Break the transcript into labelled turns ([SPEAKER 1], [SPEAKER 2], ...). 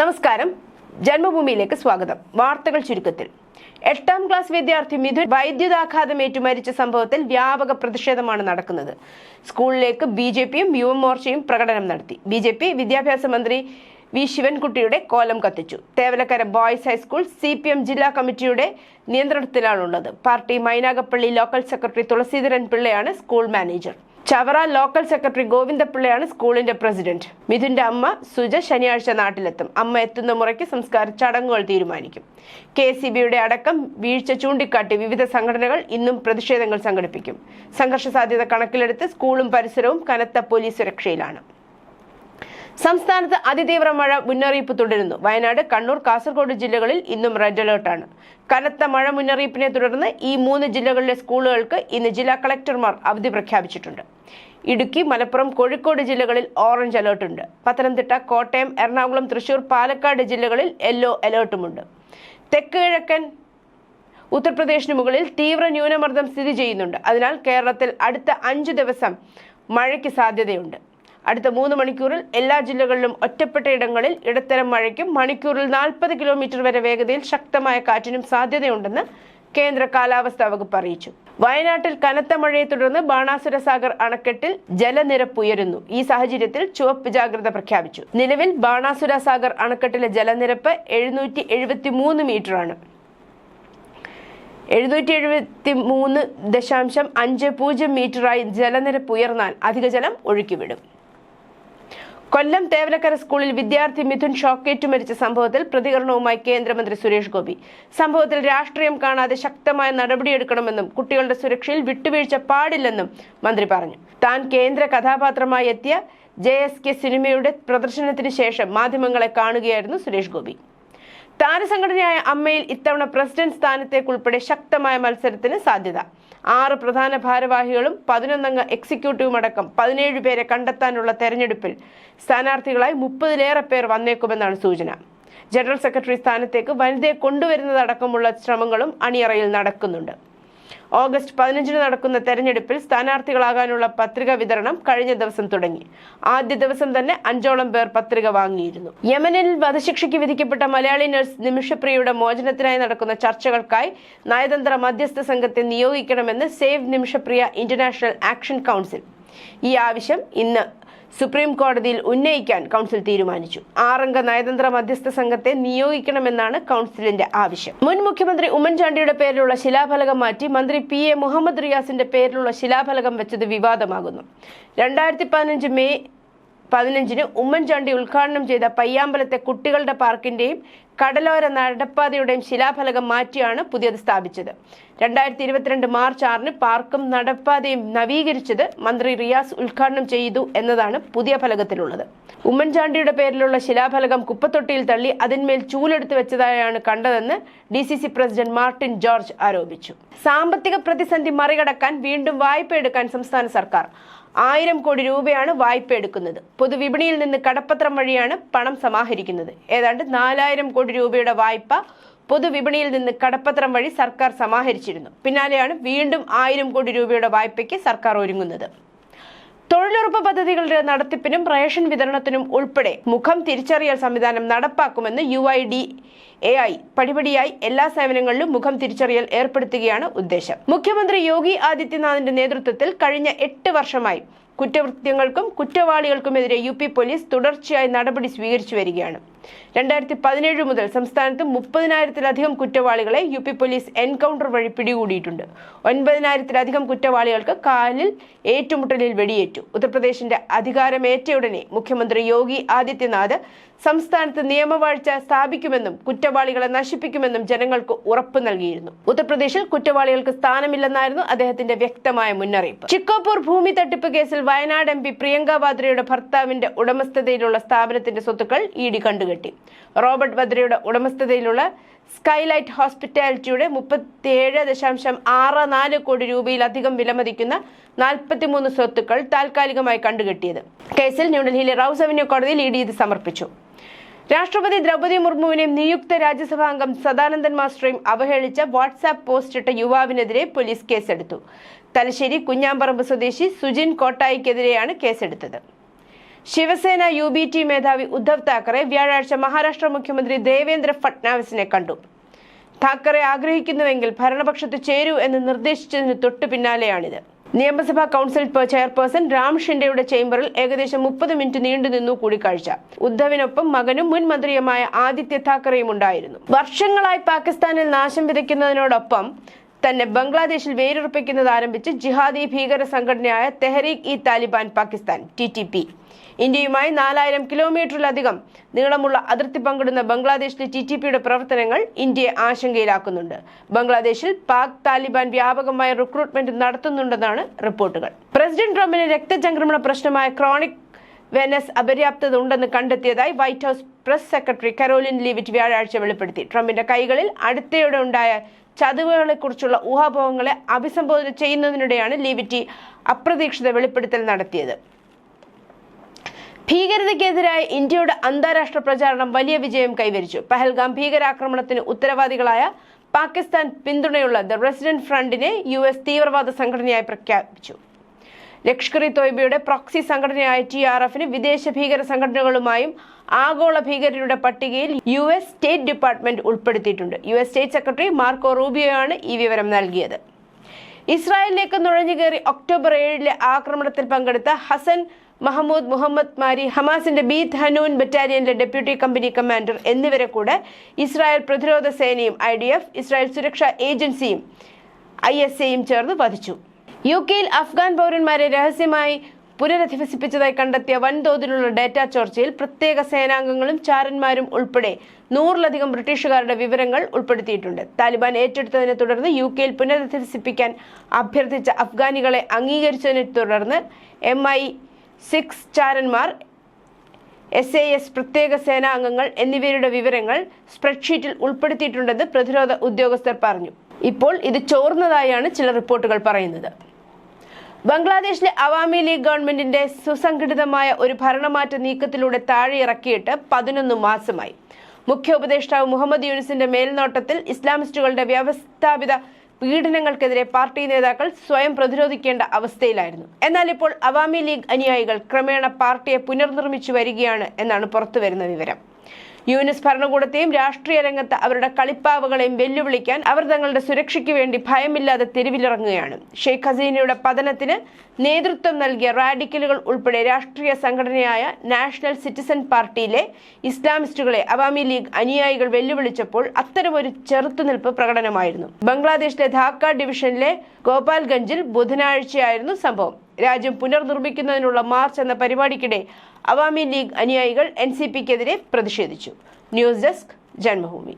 [SPEAKER 1] നമസ്കാരം ജന്മഭൂമിയിലേക്ക് സ്വാഗതം വാർത്തകൾ ചുരുക്കത്തിൽ എട്ടാം ക്ലാസ് വിദ്യാർത്ഥി മിഥുൻ വൈദ്യുതാഘാതമേറ്റു മരിച്ച സംഭവത്തിൽ വ്യാപക പ്രതിഷേധമാണ് നടക്കുന്നത് സ്കൂളിലേക്ക് ബി ജെ പിയും യുവമോർച്ചയും പ്രകടനം നടത്തി ബി ജെ പി വിദ്യാഭ്യാസ മന്ത്രി വി ശിവൻകുട്ടിയുടെ കോലം കത്തിച്ചു Thevalakkara boys high school C P M ജില്ലാ കമ്മിറ്റിയുടെ നിയന്ത്രണത്തിലാണുള്ളത് party Mynagappally local secretary Thulaseedharan പിള്ളയാണ് school manager Chavara local secretary ഗോവിന്ദപിള്ളയാണ് സ്കൂളിന്റെ പ്രസിഡന്റ് മിഥുന്റെ അമ്മ സുജ ശനിയാഴ്ച നാട്ടിലെത്തും അമ്മ എത്തുന്ന മുറയ്ക്ക് സംസ്കാര ചടങ്ങുകൾ തീരുമാനിക്കും കെ സി ബിയുടെ അടക്കം വീഴ്ച ചൂണ്ടിക്കാട്ടി വിവിധ സംഘടനകൾ ഇന്നും പ്രതിഷേധങ്ങൾ സംഘടിപ്പിക്കും സംഘർഷ സാധ്യത കണക്കിലെടുത്ത് സ്കൂളും പരിസരവും കനത്ത പോലീസ് സുരക്ഷയിലാണ് സംസ്ഥാനത്ത് അതിതീവ്ര മഴ മുന്നറിയിപ്പ് തുടരുന്നു വയനാട് കണ്ണൂർ കാസർഗോഡ് ജില്ലകളിൽ ഇന്നും റെഡ് അലേർട്ടാണ് കനത്ത മഴ മുന്നറിയിപ്പിനെ തുടർന്ന് ഈ മൂന്ന് ജില്ലകളിലെ സ്കൂളുകൾക്ക് ഇന്ന് ജില്ലാ കളക്ടർമാർ അവധി പ്രഖ്യാപിച്ചിട്ടുണ്ട് ഇടുക്കി മലപ്പുറം കോഴിക്കോട് ജില്ലകളിൽ ഓറഞ്ച് അലേർട്ടുണ്ട് പത്തനംതിട്ട കോട്ടയം എറണാകുളം തൃശൂർ പാലക്കാട് ജില്ലകളിൽ യെല്ലോ അലേർട്ടുമുണ്ട് തെക്ക് കിഴക്കൻ ഉത്തർപ്രദേശിന് മുകളിൽ തീവ്ര ന്യൂനമർദ്ദം സ്ഥിതി ചെയ്യുന്നുണ്ട് അതിനാൽ കേരളത്തിൽ അടുത്ത അഞ്ചു ദിവസം മഴയ്ക്ക് സാധ്യതയുണ്ട് അടുത്ത മൂന്ന് മണിക്കൂറിൽ എല്ലാ ജില്ലകളിലും ഒറ്റപ്പെട്ട ഇടങ്ങളിൽ ഇടത്തരം മഴയ്ക്കും മണിക്കൂറിൽ നാൽപ്പത് കിലോമീറ്റർ വരെ വേഗതയിൽ ശക്തമായ കാറ്റിനും സാധ്യതയുണ്ടെന്ന് കേന്ദ്ര കാലാവസ്ഥാ വകുപ്പ് അറിയിച്ചു വയനാട്ടിൽ കനത്ത മഴയെ തുടർന്ന് ബാണാസുര സാഗർ അണക്കെട്ടിൽ ജലനിരപ്പ് ഉയരുന്നു ഈ സാഹചര്യത്തിൽ ചുവപ്പ് ജാഗ്രത പ്രഖ്യാപിച്ചു നിലവിൽ ബാണാസുര സാഗർ അണക്കെട്ടിലെ ജലനിരപ്പ് എഴുന്നൂറ്റി എഴുപത്തി മൂന്ന് മീറ്ററാണ് എഴുന്നൂറ്റി എഴുപത്തി മൂന്ന് ദശാംശം അഞ്ച് പൂജ്യം മീറ്ററായി ജലനിരപ്പ് ഉയർന്നാൽ അധിക ജലം ഒഴുക്കിവിടും കൊല്ലം തേവനക്കര സ്കൂളിൽ വിദ്യാർത്ഥി മിഥുൻ ഷോക്കേറ്റു മരിച്ച സംഭവത്തിൽ പ്രതികരണവുമായി കേന്ദ്രമന്ത്രി സുരേഷ് ഗോപി സംഭവത്തിൽ രാഷ്ട്രീയം കാണാതെ ശക്തമായ നടപടിയെടുക്കണമെന്നും കുട്ടികളുടെ സുരക്ഷയിൽ വിട്ടുവീഴ്ച പാടില്ലെന്നും മന്ത്രി പറഞ്ഞു താൻ കേന്ദ്ര കഥാപാത്രമായി എത്തിയ ജെ എസ് കെ സിനിമയുടെ പ്രദർശനത്തിന് ശേഷം മാധ്യമങ്ങളെ കാണുകയായിരുന്നു സുരേഷ് ഗോപി താരസംഘടനയായ അമ്മയിൽ ഇത്തവണ പ്രസിഡന്റ് സ്ഥാനത്തേക്കുൾപ്പെടെ ശക്തമായ മത്സരത്തിന് സാധ്യത ആറ് പ്രധാന ഭാരവാഹികളും പതിനൊന്നംഗ എക്സിക്യൂട്ടീവും അടക്കം പതിനേഴ് പേരെ കണ്ടെത്താനുള്ള തെരഞ്ഞെടുപ്പിൽ സ്ഥാനാർത്ഥികളായി മുപ്പതിലേറെ പേർ വന്നേക്കുമെന്നാണ് സൂചന ജനറൽ സെക്രട്ടറി സ്ഥാനത്തേക്ക് വനിതയെ കൊണ്ടുവരുന്നതടക്കമുള്ള ശ്രമങ്ങളും അണിയറയിൽ നടക്കുന്നുണ്ട് ഓഗസ്റ്റ് പതിനഞ്ചിന് നടക്കുന്ന തെരഞ്ഞെടുപ്പിൽ സ്ഥാനാർത്ഥികളാകാനുള്ള പത്രിക വിതരണം കഴിഞ്ഞ ദിവസം തുടങ്ങി ആദ്യ ദിവസം തന്നെ അഞ്ചോളം പേർ പത്രിക വാങ്ങിയിരുന്നു യമനിൽ വധശിക്ഷയ്ക്ക് വിധിക്കപ്പെട്ട മലയാളി നഴ്സ് നിമിഷപ്രിയയുടെ മോചനത്തിനായി നടക്കുന്ന ചർച്ചകൾക്കായി നയതന്ത്ര മധ്യസ്ഥ സംഘത്തെ നിയോഗിക്കണമെന്ന് save Nimishapriya international action council ഈ ആവശ്യം ഇന്ന് സുപ്രീം കോടതിയിൽ ഉന്നയിക്കാൻ കൗൺസിൽ തീരുമാനിച്ചു ആറംഗ നയതന്ത്ര മധ്യസ്ഥ സംഘത്തെ നിയോഗിക്കണമെന്നാണ് കൗൺസിലിന്റെ ആവശ്യം മുൻ മുഖ്യമന്ത്രി ഉമ്മൻചാണ്ടിയുടെ പേരിലുള്ള ശിലാഫലകം മാറ്റി മന്ത്രി പി എ മുഹമ്മദ് റിയാസിന്റെ പേരിലുള്ള ശിലാഫലകം വെച്ചത് വിവാദമാകുന്നു രണ്ടായിരത്തി പതിനഞ്ച് മെയ് പതിനഞ്ചിന് ഉമ്മൻചാണ്ടി ഉദ്ഘാടനം ചെയ്ത പയ്യാമ്പലത്തെ കുട്ടികളുടെ പാർക്കിന്റെയും കടലോര നടപ്പാതയുടെയും ശിലാഫലകം മാറ്റിയാണ് പുതിയത് സ്ഥാപിച്ചത് രണ്ടായിരത്തി ഇരുപത്തിരണ്ട് മാർച്ച് ആറിന് പാർക്കും നടപ്പാതയും നവീകരിച്ചത് മന്ത്രി റിയാസ് ഉദ്ഘാടനം ചെയ്തു എന്നതാണ് പുതിയ ഫലകത്തിലുള്ളത് ഉമ്മൻചാണ്ടിയുടെ പേരിലുള്ള ശിലാഫലകം കുപ്പത്തൊട്ടിയിൽ തള്ളി അതിന്മേൽ ചൂലെടുത്ത് വെച്ചതായാണ് കണ്ടതെന്ന് D C C president Martin George ആരോപിച്ചു സാമ്പത്തിക പ്രതിസന്ധി മറികടക്കാൻ വീണ്ടും വായ്പ എടുക്കാൻ സംസ്ഥാന സർക്കാർ ആയിരം കോടി രൂപയാണ് വായ്പ എടുക്കുന്നത് പൊതുവിപണിയിൽ നിന്ന് കടപ്പത്രം വഴിയാണ് പണം സമാഹരിക്കുന്നത് ഏതാണ്ട് നാലായിരം കോടി കോടി രൂപയുടെ വായ്പ പൊതുവിപണിയിൽ നിന്ന് കടപ്പത്രം വഴി സർക്കാർ സമാഹരിച്ചിരുന്നു പിന്നാലെയാണ് വീണ്ടും ആയിരം കോടി രൂപയുടെ വായ്പയ്ക്ക് സർക്കാർ ഒരുങ്ങുന്നത് തൊഴിലുറപ്പ് പദ്ധതികളുടെ നടത്തിപ്പിനും റേഷൻ വിതരണത്തിനും ഉൾപ്പെടെ മുഖം തിരിച്ചറിയൽ സംവിധാനം നടപ്പാക്കുമെന്ന് U I D A I പടിപടിയായി എല്ലാ സേവനങ്ങളിലും മുഖം തിരിച്ചറിയൽ ഏർപ്പെടുത്തുകയാണ് ഉദ്ദേശം മുഖ്യമന്ത്രി യോഗി ആദിത്യനാഥിന്റെ നേതൃത്വത്തിൽ കഴിഞ്ഞ എട്ട് വർഷമായി കുറ്റകൃത്യങ്ങൾക്കും കുറ്റവാളികൾക്കുമെതിരെ യു പി പോലീസ് തുടർച്ചയായി നടപടി സ്വീകരിച്ചു വരികയാണ് രണ്ടായിരത്തി പതിനേഴ് മുതൽ സംസ്ഥാനത്ത് മുപ്പതിനായിരത്തിലധികം കുറ്റവാളികളെ യു പി പോലീസ് എൻകൗണ്ടർ വഴി പിടികൂടിയിട്ടുണ്ട് ഒൻപതിനായിരത്തിലധികം കുറ്റവാളികൾക്ക് കാലിൽ ഏറ്റുമുട്ടലിൽ വെടിയേറ്റു ഉത്തർപ്രദേശിന്റെ അധികാരമേറ്റയുടനെ മുഖ്യമന്ത്രി യോഗി ആദിത്യനാഥ് സംസ്ഥാനത്ത് നിയമവാഴ്ച സ്ഥാപിക്കുമെന്നും കുറ്റവാളികളെ നശിപ്പിക്കുമെന്നും ജനങ്ങൾക്ക് ഉറപ്പ് നൽകിയിരുന്നു ഉത്തർപ്രദേശിൽ കുറ്റവാളികൾക്ക് സ്ഥാനമില്ലെന്നായിരുന്നു അദ്ദേഹത്തിന്റെ വ്യക്തമായ മുന്നറിയിപ്പ് ചിക്കോപ്പൂർ ഭൂമി തട്ടിപ്പ് കേസിൽ വയനാട് എം പ്രിയങ്ക വാദ്രയുടെ ഭർത്താവിന്റെ ഉടമസ്ഥതയിലുള്ള സ്ഥാപനത്തിന്റെ സ്വത്തുക്കൾ ഇ ഡി കണ്ടുകഴിഞ്ഞു കിട്ടി റോബർട്ട് ബദ്രയുടെ ഉടമസ്ഥതയിലുള്ള സ്കൈലൈറ്റ് ഹോസ്പിറ്റാലിറ്റിയുടെ ഏഴ് ദശാംശം ആറ് നാല് കോടി രൂപയിലധികം വിലമതിക്കുന്ന മൂന്ന് സ്വത്തുക്കൾ താൽക്കാലികമായി കണ്ടുകെട്ടിയത് കേസിൽ ന്യൂഡൽഹിയിലെ റൌസ് അവന്യൂ കോടതിയിൽ ഇ ഡി ഇത് സമർപ്പിച്ചു രാഷ്ട്രപതി ദ്രൗപദി മുർമുവിനെ നിയുക്ത രാജ്യസഭാ അംഗം സദാനന്ദൻ മാസ്റ്ററെയും അവഹേളിച്ച വാട്സാപ്പ് പോസ്റ്റ് ഇട്ട യുവാവിനെതിരെ പോലീസ് കേസെടുത്തു തലശ്ശേരി കുഞ്ഞാമ്പറമ്പ് സ്വദേശി സുജിൻ കോട്ടായിക്കെതിരെയാണ് കേസെടുത്തത് ശിവസേന യു ബി ടി മേധാവി ഉദ്ധവ് താക്കറെ വ്യാഴാഴ്ച മഹാരാഷ്ട്ര മുഖ്യമന്ത്രി ദേവേന്ദ്ര ഫട്നാവിസിനെ കണ്ടു താക്കറെ ആഗ്രഹിക്കുന്നുവെങ്കിൽ ഭരണപക്ഷത്ത് ചേരൂ എന്ന് നിർദ്ദേശിച്ചതിന് തൊട്ടു പിന്നാലെയാണിത് നിയമസഭാ കൗൺസിൽ ചെയർപേഴ്സൺ രാം ഷിൻഡെയുടെ ചേംബറിൽ ഏകദേശം മുപ്പത് മിനിറ്റ് നിന്നു കൂടിക്കാഴ്ച ഉദ്ധവിനൊപ്പം മകനും മുൻ മന്ത്രിയുമായ ആദിത്യ താക്കറെയും ഉണ്ടായിരുന്നു വർഷങ്ങളായി പാകിസ്ഥാനിൽ നാശം വിതയ്ക്കുന്നതിനോടൊപ്പം തന്നെ ബംഗ്ലാദേശിൽ വേരുറപ്പിക്കുന്നത് ആരംഭിച്ച് ജിഹാദി ഭീകര സംഘടനയായ Tehreek e Taliban Pakistan T T P ഇന്ത്യയുമായി നാലായിരം കിലോമീറ്ററിലധികം നീളമുള്ള അതിർത്തി പങ്കിടുന്ന ബംഗ്ലാദേശിലെ ടി ടി പിയുടെ പ്രവർത്തനങ്ങൾ ഇന്ത്യയെ ആശങ്കയിലാക്കുന്നുണ്ട് ബംഗ്ലാദേശിൽ പാക് താലിബാൻ വ്യാപകമായ റിക്രൂട്ട്മെന്റ് നടത്തുന്നുണ്ടെന്നാണ് റിപ്പോർട്ടുകൾ പ്രസിഡന്റ് ട്രംപിന് രക്തചംക്രമണ പ്രശ്നമായ ക്രോണിക് വെനസ് അപര്യാപ്തത ഉണ്ടെന്ന് കണ്ടെത്തിയതായി White House press secretary Karoline Leavitt വ്യാഴാഴ്ച വെളിപ്പെടുത്തി ട്രംപിന്റെ കൈകളിൽ അടുത്തയോടെ ഉണ്ടായ ചതിവുകളെക്കുറിച്ചുള്ള ഊഹാപോഹങ്ങളെ അഭിസംബോധന ചെയ്യുന്നതിനിടെയാണ് ലിവിറ്റി അപ്രതീക്ഷിത വെളിപ്പെടുത്തൽ നടത്തിയത് ഭീകരതയ്ക്കെതിരായ ഇന്ത്യയുടെ അന്താരാഷ്ട്ര പ്രചാരണം വലിയ വിജയം കൈവരിച്ചു പഹൽഗാം ഭീകരാക്രമണത്തിന് ഉത്തരവാദികളായ പാകിസ്ഥാൻ പിന്തുണയുള്ള ദ റെസിഡന്റ് ഫ്രണ്ടിനെ യു എസ് തീവ്രവാദ സംഘടനയായി പ്രഖ്യാപിച്ചു ലഷ്കർ ഇ തോയ്ബയുടെ പ്രോക്സി സംഘടനയായ ടി ആർ എഫിന് വിദേശ ഭീകര സംഘടനകളുമായും ആഗോള ഭീകരരുടെ പട്ടികയിൽ യു എസ് സ്റ്റേറ്റ് ഡിപ്പാർട്ട്മെന്റ് ഉൾപ്പെടുത്തിയിട്ടുണ്ട് U S state secretary Marco റൂബിയോയാണ് ഈ വിവരം നൽകിയത് ഇസ്രായേലിലേക്ക് നുഴഞ്ഞുകയറി ഒക്ടോബർ ഏഴിലെ ആക്രമണത്തിൽ പങ്കെടുത്ത ഹസൻ മഹമ്മൂദ് മുഹമ്മദ് മാരി ഹമാസിന്റെ ബി ഹനൂൻ ബറ്റാലിയനിലെ ഡെപ്യൂട്ടി കമ്പനി കമാൻഡർ എന്നിവരെ കൂടെ ഇസ്രായേൽ പ്രതിരോധ സേനയും ഐ ഡി എഫ് ഇസ്രായേൽ സുരക്ഷാ ഏജൻസിയും ഐ എസ് എയും ചേർന്ന് വധിച്ചു യു കെയിൽ അഫ്ഗാൻ പൗരന്മാരെ രഹസ്യമായി പുനരധിവസിപ്പിച്ചതായി കണ്ടെത്തിയ വൻതോതിലുള്ള ഡാറ്റ ചോർച്ചയിൽ പ്രത്യേക സേനാംഗങ്ങളും ചാരന്മാരും ഉൾപ്പെടെ നൂറിലധികം ബ്രിട്ടീഷുകാരുടെ വിവരങ്ങൾ ഉൾപ്പെടുത്തിയിട്ടുണ്ട് താലിബാൻ ഏറ്റെടുത്തതിനെ തുടർന്ന് യു കെയിൽ പുനരധിവസിപ്പിക്കാൻ അഭ്യർത്ഥിച്ച അഫ്ഗാനികളെ അംഗീകരിച്ചതിനെ തുടർന്ന് എം ഐ സിക്സ് ചാരന്മാർ എസ് എ എസ് പ്രത്യേക സേനാംഗങ്ങൾ എന്നിവരുടെ വിവരങ്ങൾ സ്പ്രെഡ്ഷീറ്റിൽ ഉൾപ്പെടുത്തിയിട്ടുണ്ടെന്ന് പ്രതിരോധ ഉദ്യോഗസ്ഥർ പറഞ്ഞു ഇപ്പോൾ ഇത് ചോർന്നതായാണ് ചില റിപ്പോർട്ടുകൾ പറയുന്നത് ബംഗ്ലാദേശിലെ അവാമി ലീഗ് ഗവൺമെന്റിന്റെ സുസംഘടിതമായ ഒരു ഭരണമാറ്റ നീക്കത്തിലൂടെ താഴെയിറക്കിയിട്ട് പതിനൊന്ന് മാസമായി മുഖ്യ ഉപദേഷ്ടാവ് മുഹമ്മദ് യൂനിസിന്റെ മേൽനോട്ടത്തിൽ ഇസ്ലാമിസ്റ്റുകളുടെ വ്യവസ്ഥാപിത പീഡനങ്ങൾക്കെതിരെ പാർട്ടി നേതാക്കൾ സ്വയം പ്രതിരോധിക്കേണ്ട അവസ്ഥയിലായിരുന്നു എന്നാൽ ഇപ്പോൾ അവാമി ലീഗ് അനുയായികൾ ക്രമേണ പാർട്ടിയെ പുനർനിർമ്മിച്ചു വരികയാണ് എന്നാണ് പുറത്തുവരുന്ന വിവരം യുഎൻഎസ് ഭരണകൂടത്തെയും രാഷ്ട്രീയ രംഗത്ത് അവരുടെ കളിപ്പാവകളെയും വെല്ലുവിളിക്കാൻ അവർ തങ്ങളുടെ സുരക്ഷയ്ക്ക് വേണ്ടി ഭയമില്ലാതെ തെരുവിലിറങ്ങുകയാണ് ഷെയ്ഖ് ഹസീനയുടെ പതനത്തിന് നേതൃത്വം നൽകിയ റാഡിക്കലുകൾ ഉൾപ്പെടെ രാഷ്ട്രീയ സംഘടനയായ നാഷണൽ സിറ്റിസൺ പാർട്ടിയിലെ ഇസ്ലാമിസ്റ്റുകളെ അവാമി ലീഗ് അനുയായികൾ വെല്ലുവിളിച്ചപ്പോൾ അത്തരമൊരു ചെറുത്തുനിൽപ്പ് പ്രകടനമായിരുന്നു ബംഗ്ലാദേശിലെ ധാക്ക ഡിവിഷനിലെ ഗോപാൽഗഞ്ചിൽ ബുധനാഴ്ചയായിരുന്നു സംഭവം രാജ്യം പുനർനിർമ്മിക്കുന്നതിനുള്ള മാർച്ച് എന്ന പരിപാടിക്കിടെ അവാമി ലീഗ് അനുയായികൾ എൻ സി പിക്കെതിരെ പ്രതിഷേധിച്ചു ന്യൂസ് ഡെസ്ക് ജന്മഭൂമി